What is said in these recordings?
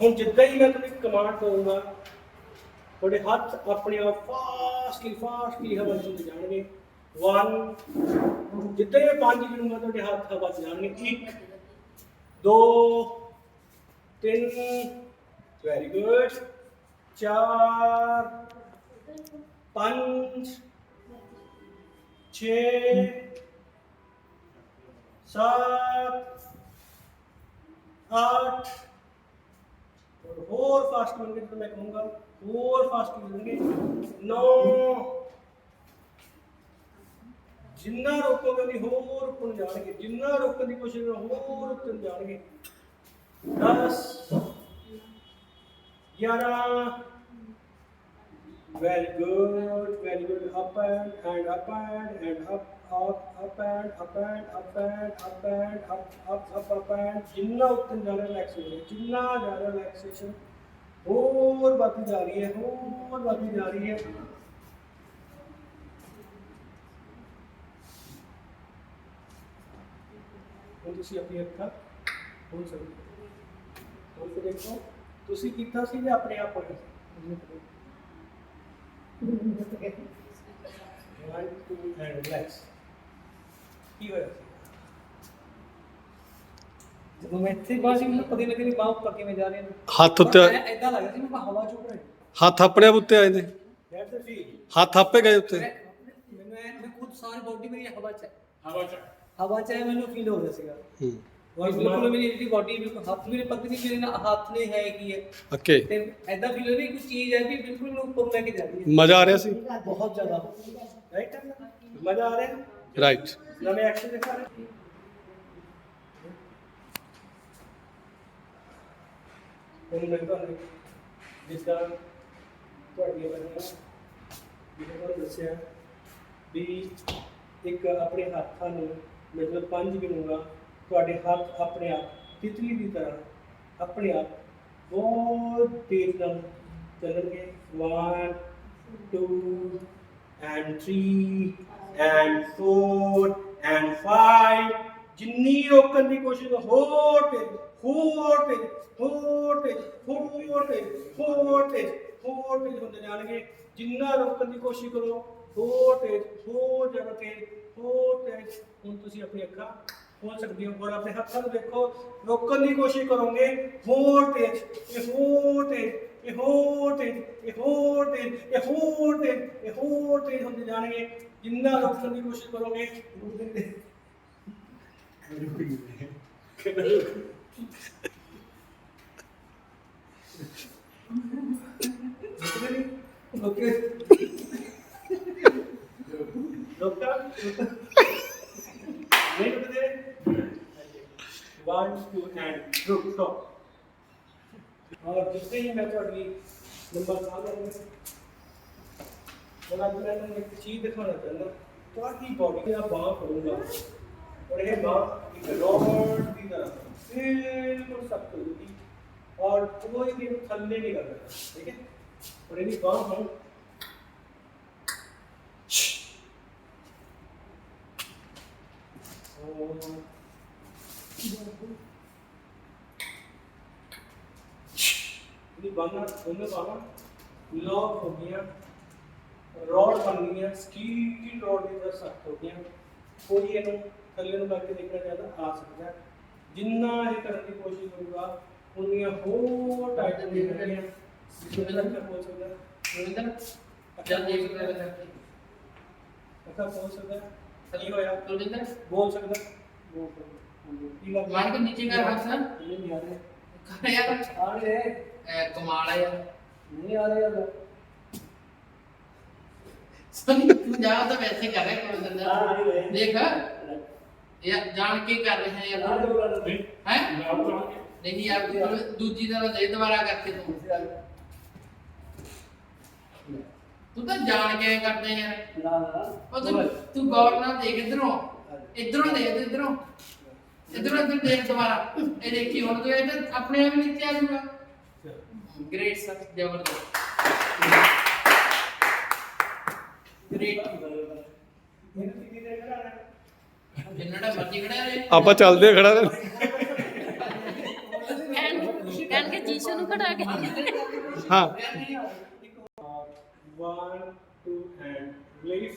ਹੁਣ ਜਿੱਦਾਂ ਹੀ ਮੈਂ ਤੁਹਾਨੂੰ ਕਮਾਂਡ ਦਊਂਗਾ, ਤੁਹਾਡੇ ਹੱਥ ਆਪਣੇ ਆਪ ਫਾਸਟਲੀ ਫਾਸਟਲੀ ਹਵਾ 'ਚ ਜਾਣਗੇ। 1 ਜਿੱਦਾਂ ਹੀ ਮੈਂ ਪੰਜ ਗਿਣੂੰਗਾ, ਤੁਹਾਡੇ ਹੱਥ ਹਵਾ 'ਚ ਜਾਣਗੇ। 1 2 3 ਵੈਰੀ ਗੁੱਡ 4 5 6 7 8 और ਹੋਰ ਫਾਸਟ ਮੰਗੇ ਤਾਂ ਮੈਂ ਕਹੂੰਗਾ, ਹੋਰ ਫਾਸਟ ਮੰਗੇ 9 ਜਿੰਨਾ ਰੋਕੋਗੇ ਨਹੀਂ ਹੋਰ ਪੁਣ ਜਾਣਗੇ, ਜਿੰਨਾ ਰੋਕਣ ਦੀ ਕੋਸ਼ਿਸ਼ ਕਰੋ ਹੋਰ ਪੁਣ ਜਾਣਗੇ। 10 11 very good very good, up and and up and and up up up and up and up and up and, up up up up and. ਜਿੰਨਾ ਉੱਤੇ ਜਾ ਰਿਹਾ ਰਿਲੈਕਸੇਸ਼ਨ ਜਿੰਨਾ ਜਾ ਰਿਹਾ ਰਿਲੈਕਸੇਸ਼ਨ ਹੋਰ ਵੱਧਦੀ ਜਾ ਰਹੀ ਹੈ ਹੋਰ ਵੱਧਦੀ ਜਾ ਰਹੀ ਹੈ ਹੁਣ ਤੁਸੀਂ ਆਪਣੀ ਅੱਖਾਂ ਖੋਲ ਸਕਦੇ ਹੋ ਖੋਲ ਕੇ ਦੇਖੋ ਤੁਸੀਂ ਕੀਤਾ ਸੀ ਜਾਂ ਆਪਣੇ ਆਪ ਹੋਇਆ ਸੀ One, two, and relax. ਕੀ ਹੋਇਆ ਸੀ? ਜਦੋਂ ਮੈਂ ਇੱਥੇ ਬਾਅਦ ਮੈਨੂੰ ਪਤਾ ਹੀ ਲੱਗਿਆ ਵੀ ਬਾਹ ਉੱਪਰ ਕਿਵੇਂ ਜਾ ਰਹੀਆਂ ਨੇ ਹੱਥ ਉੱਤੇ ਐਦਾਂ ਲੱਗਦਾ ਸੀ ਮੈਂ ਹਵਾ ਚ ਉੱਪਰ ਹੈ। ਹੱਥ ਆਪਣੇ ਆਪ ਉੱਤੇ ਆਏ ਨੇ That's the feel. ਹੱਥ ਆਪੇ ਗਏ ਉੱਤੇ ਮੈਂ- ਮੈਨੂੰ ਐਂ- ਮੈਂ ਖੁਦ ਸਾਰੀ ਬਾਡੀ ਮੇਰੀ ਹਵਾ ਚ ਹੈ। ਹਵਾ ਚ ਹਵਾ ਚ ਹੈ ਮੈਨੂੰ ਫੀਲ ਹੋ ਰਿਹਾ ਸੀਗਾ ਹੂੰ ਉਹ ਬਿਲਕੁਲ ਮੇਰੀ ਜਿਹੜੀ ਬਾਡੀ ਬਿਲਕੁਲ ਹੱਥ ਮੇਰੇ ਪਤਾ ਨਹੀਂ ਮੇਰੇ ਨਾਲ ਹੱਥ ਨੇ ਹੈ ਕੀ ਹੈ। ਓਕੇ ਤੇ ਐਦਾਂ ਫੀਲ ਹੋ ਰਿਹਾ ਕੋਈ ਚੀਜ਼ ਹੈ ਵੀ ਬਿਲਕੁਲ ਮੈਨੂੰ ਉੱਪਰ ਲੈ ਕੇ ਜਾ ਰਹੀ ਹੈ। ਮਜ਼ਾ ਆ ਰਿਹਾ ਸੀ? ਬਹੁਤ ਜ਼ਿਆਦਾ। ਰਾਈਟ ਮਜ਼ਾ ਆ ਰਿਹਾ? ਰਾਈਟ ਨਵੇਂ ਐਕਸ਼ਨ ਦਿਖਾ ਰਹੇ ਹੁਣ ਮੈਂ ਤੁਹਾਨੂੰ ਜਿਸ ਤਰ੍ਹਾਂ ਤੁਹਾਡੀਆਂ ਬਣੀਆਂ ਜਿਹਨਾਂ ਤੁਹਾਨੂੰ ਦੱਸਿਆ ਵੀ ਇੱਕ ਆਪਣੇ ਹੱਥਾਂ ਨੂੰ ਮਤਲਬ ਪੰਜ ਗਿਣੂਗਾ ਤੁਹਾਡੇ ਹੱਥ ਆਪਣੇ ਆਪ ਤਿਤਲੀ ਦੀ ਤਰ੍ਹਾਂ ਆਪਣੇ ਆਪ ਬਹੁਤ ਤੇਜ਼ ਨਾਲ ਚੱਲਣਗੇ। 1 2 and 3 and 4 and 5 ਜਿੰਨੀ ਰੋਕਣ ਦੀ ਕੋਸ਼ਿਸ਼ ਹੋਰ ਤੇਜ਼ ਹੋਰ ਤੇਜ਼ ਹੋਰ ਤੇਜ਼ ਹੋਰ ਤੇਜ਼ ਹੋਰ ਤੇਜ਼ ਹੋਰ ਤੇਜ਼ ਹੁੰਦੇ ਜਾਣਗੇ। ਜਿੰਨਾ ਰੋਕਣ ਦੀ ਕੋਸ਼ਿਸ਼ ਕਰੋ, ਹੋਰ ਤੇਜ਼, ਹੋਰ ਜ਼ਿਆਦਾ ਤੇਜ਼, ਹੋਰ ਤੇਜ਼। ਹੁਣ ਤੁਸੀਂ ਆਪਣੀ ਅੱਖਾਂ ਖੋਲ ਸਕਦੇ ਹੋ ਔਰ ਆਪਣੇ ਹੱਥਾਂ ਨੂੰ ਦੇਖੋ ਰੋਕਣ ਦੀ ਕੋਸ਼ਿਸ਼ ਕਰੋਗੇ ਹੋਰ ਤੇਜ਼ ਇਹ ਹੋਰ ਤੇਜ਼ ਇਹ ਹੋਰ ਤੇਜ਼ ਇਹ ਹੋਰ ਤੇਜ਼ ਇਹ ਹੋਰ ਤੇਜ਼ ਇਹ ਹੋਰ ਤੇਜ਼ ਹੁੰਦੇ ਜਾਣਗੇ ਜਿੰਨਾ ਰੋਕਣ ਦੀ ਕੋਸ਼ਿਸ਼ ਕਰੋਗੇ ਓਕੇ ਰੋਕਾ ਨਹੀਂ ਰੁਕਦੇ 1 2 ਐਂਡ ਰੁਕ ਸਟਾਪ ਔਰ ਜਿੱਥੇ ਹੀ ਮੈਂ ਤੁਹਾਡੀ ਨੰਬਰ ਸਾਹਮਣੇ ਹੁਣ ਅੱਜ ਮੈਂ ਤੁਹਾਨੂੰ ਇੱਕ ਚੀਜ਼ ਦਿਖਾਉਣਾ ਚਾਹੁੰਦਾ ਤੁਹਾਡੀ ਬਾਡੀ ਦਾ ਬਾਹ ਕਰੂੰਗਾ ਔਰ ਇਹ ਬਾਹ ਇੱਕ ਰੋਡ ਦੀ ਤਰ੍ਹਾਂ ਬਿਲਕੁਲ ਸਖਤ ਹੋਊਗੀ ਔਰ ਕੋਈ ਵੀ ਇਹਨੂੰ ਥੱਲੇ ਨਹੀਂ ਕਰਨਾ ਠੀਕ ਹੈ ਔਰ ਇਹਦੀ ਬਾਹ ਹੁਣ ਔਰ ਇਹਦੀ ਬਾਹਾਂ ਦੋਨੋਂ ਬਾਹਾਂ ਲੌਕ ਹੋ ਗਈਆਂ। ਰੋਡ ਬਣ ਗਈਆਂ। ਸਟੀਲ ਰੋਡ ਦੀ ਤਰ੍ਹਾਂ ਸਖਤ ਹੋ ਗਈਆਂ। ਕੋਈ ਇਹਨੂੰ ਥੱਲੇ ਨੂੰ ਕਰਕੇ ਦੇਖਣਾ ਚਾਹਦਾ ਆ ਸਕਦਾ। ਜਿੰਨਾ ਇਹ ਕਰਨ ਦੀ ਕੋਸ਼ਿਸ਼ ਕਰੂਗਾ ਉਨੀਆਂ ਹੋਰ ਟਾਈਟ ਹੋ ਜਾਣਗੀਆਂ ਜਿੰਨਾ ਤੱਕ ਹੋ ਸਕਦਾ। ਰਵਿੰਦਰ ਜਦ ਦੇਖ ਅੱਛਾ ਹੋ ਸਕਦਾ ਹੈ। ਕੀ ਹੋਇਆ? ਰਵਿੰਦਰ? ਬੋਲ ਸਕਦਾ? ਬੋਲ ਸਕਦਾ ਕੀ ਲੱਗ ਮਾਰ ਕੇ ਨੀਚੇ ਕਰ ਹੱਥ ਨਾ ਨਹੀਂ ਆ ਰਿਹਾ ਕਰ ਯਾਰ ਆ ਰਹੇ ਐ ਕਮਾਲ ਆ ਯਾਰ ਨਹੀਂ ਆ ਰਿਹਾ ਸਨੀ ਤੂੰ ਜਾ ਤਾਂ ਵੈਸੇ ਕਰ ਰਿਹਾ ਕੋਈ ਆ ਦਿੰਦਾ ਰਹੇ ਦੇਖ ਯਾਰ ਜਾਣ ਕੇ ਕਰ ਰਹੇ ਹੈ ਯਾਰ ਹੈ ਨਹੀਂ ਯਾਰ ਤੂੰ ਦੂਜੀ ਤਰ੍ਹਾਂ ਦੇ ਦੁਬਾਰਾ ਕਰਕੇ ਤੂੰ ਤੂੰ ਤਾਂ ਜਾਣ ਕੇ ਕਰਦੇ ਯਾਰ ਨਾ ਨਾ ਉਹ ਤੂੰ ਤੂੰ ਗੌਰ ਨਾਲ ਦੇਖ ਇਧਰੋਂ ਇਧਰੋਂ ਦੇਖ ਇਧਰੋਂ ਇਧਰੋਂ ਇੱਧਰ ਦੇਖ ਦੁਬਾਰਾ। ਇਹ ਦੇਖੀ ਹੁਣ ਤੂੰ ਇਹ ਤਾਂ ਆਪਣੇ ਆਪ ਨੀਚੇ ਆ ਜਾਊਗਾ। ਗ੍ਰੇਟ ਸਰ ਜ਼ਬਰਦਸਤ। ਗ੍ਰੇਟ ਜਿੰਨਾ ਦਾ ਮਰਜ਼ੀ ਖੜਾ ਰਹੇ। ਆਪਾਂ ਚੱਲਦੇ ਆ ਖੜਾ ਰਹਿ ਕਹਿਣ ਕਹਿਣਗੇ ਜੀਸ਼ੂ ਨੂੰ ਖੜਾ ਕੇ। ਹਾਂ। One, two, and release.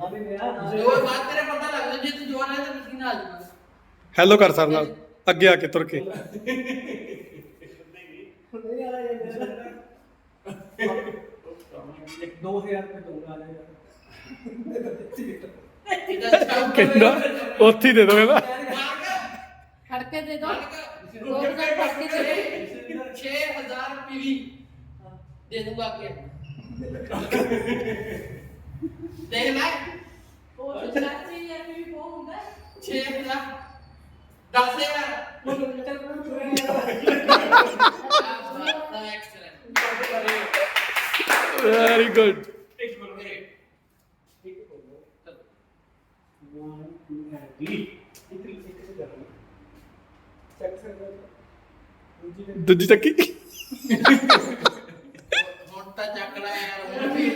ਅਭੀ ਮੇਰਾ ਨਾਮ ਜੋਰ ਬਾਤ ਤੇਰੇ ਪਤਾ ਲੱਗ ਜੇ ਤੂੰ ਜੋਰ ਲੈ ਤੇ ਪਸੀਨਾ ਆ ਜਾਊਗਾ ਹੈਲੋ ਕਰ ਸਰ ਨਾਲ ਅੱਗੇ ਆ ਕੇ ਤੁਰ ਕੇ। ਨਹੀਂ ਆ ਜਾਂਦਾ 2000 ਰੁਪਏ ਦੂਰ ਆ ਜਾਏਗਾ ਕਹਿੰਦਾ ਉੱਥੇ ਹੀ ਦੇ ਦੋ ਕਹਿੰਦਾ ਖੜਕੇ ਦੇ ਦੋ। 2000 ਖੜਕੇ ਦੇ 6000 ਪੀਵੀ ਦੇ ਦੂੰਗਾ ਅੱਗੇ। ਦੇਖ ਲੈ। ਹੋਰ ਚਾਰ ਚੀਜ਼ ਐਵੇਂ ਵੀ ਬਹੁਤ ਹੁੰਦਾ। 6000 10000 ਐਕਸਲੈਂਟ ਵੈਰੀ ਗੁੱਡ ਦੂਜੀ ਚੱਕੀ। ਹੁਣ ਤਾਂ ਚੱਕ ਲੈ ਯਾਰ। ਹੁਣ ਵੀ